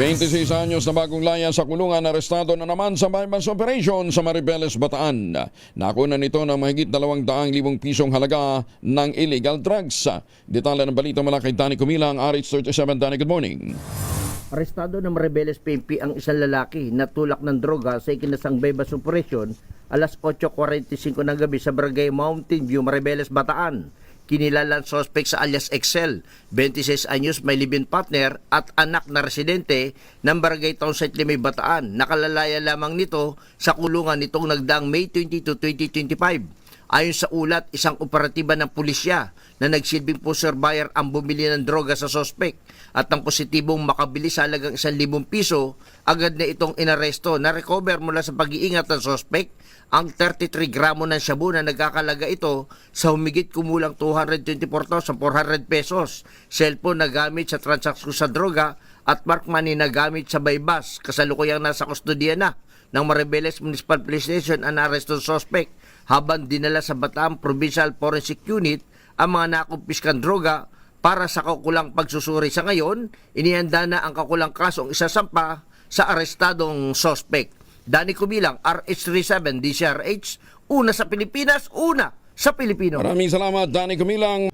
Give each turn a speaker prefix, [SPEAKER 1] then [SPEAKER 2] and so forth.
[SPEAKER 1] 26 anyos na bagong laya sa kulungan arestado na naman sa bypass operation sa Maribeles, Bataan. Nakuna nito ng mahigit 200,000 pisong halaga ng illegal drugs. Detalye ng balita mula kay Danny Kumilang, RH37. Danny, good morning.
[SPEAKER 2] Arestado ng Maribeles PNP ang isang lalaki na tulak ng droga sa ikinasang Bebas Operation alas 8.45 ng gabi sa Barangay Mountain View, Maribeles, Bataan. Kinilala ang suspect sa alias Excel, 26 anyos may live-in partner at anak na residente ng Barangay Townsite Limay, Bataan. Nakalalaya lamang nito sa kulungan nitong nagdaang May 22, 2025. Ayon sa ulat, isang operatiba ng pulisya na nagsilbing pusher buyer ang bumili ng droga sa sospek at ang positibong makabili sa halagang 1,000 piso, agad na itong inaresto. Na recover mula sa pag-iingat ng sospek ang 33 gramo ng shabu na nagkakalaga ito sa humigit kumulang 224,400 pesos, cellphone na gamit sa transaksyon sa droga at mark money na gamit sa baybas. Kasalukuyang nasa kustodiya na ng Maribeles Municipal Police Station ang aresto ng suspect habang dinala sa Bataan Provincial Forensic Unit ang mga nakumpiskan droga para sa kakulang pagsusuri sa ngayon, inihanda na ang kakulang kasong isasampa sa arestadong suspect. Dani Kubilang, RH37 DCRH, una sa Pilipinas, una sa Pilipino.
[SPEAKER 1] Maraming salamat, Danny Kumilang.